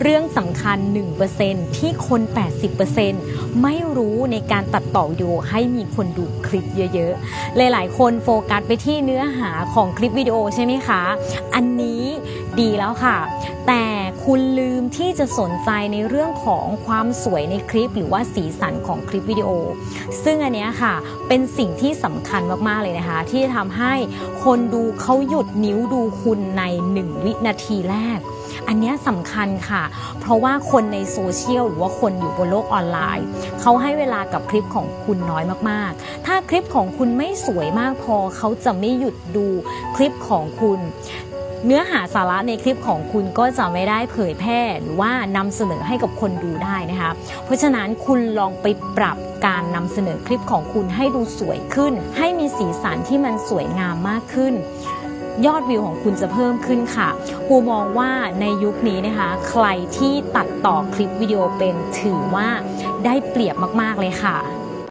เรื่องสำคัญ 1%ที่คน 80%ไม่รู้ในการตัดต่อวิดีโอให้มีคนดูคลิปเยอะๆ หลายๆ คนโฟกัสไปที่เนื้อหาของคลิปวิดีโอใช่ไหมคะ อันนี้ดีแล้วค่ะ แต่คุณลืมที่จะสนใจในเรื่องของความสวยในคลิป หรือว่าสีสันของคลิปวิดีโอ ซึ่งอันนี้ค่ะเป็นสิ่งที่สำคัญมากๆเลยนะคะ ที่ทำให้คนดูเขาหยุดนิ้วดูคุณใน 1 วินาทีแรก อันนี้สำคัญค่ะ เพราะว่าคนในโซเชียลหรือว่าคนอยู่บนโลกออนไลน์ เขาให้เวลากับคลิปของคุณน้อยมากๆ ถ้าคลิปของคุณไม่สวยมากพอเขาจะไม่หยุดดูคลิปของคุณ เนื้อหาสาระในคลิปของคุณก็จะไม่ได้เผยแพร่หรือว่านำเสนอให้กับคนดูได้นะคะ เพราะฉะนั้นคุณลองไปปรับการนำเสนอคลิปของคุณให้ดูสวยขึ้น ให้มีสีสันที่มันสวยงามมากขึ้น ยอดวิวของคุณจะเพิ่มขึ้นค่ะปูมองว่าในยุคนี้นะคะ ใครที่ตัดต่อคลิปวิดีโอเป็นถือว่าได้เปรียบมากๆเลยค่ะ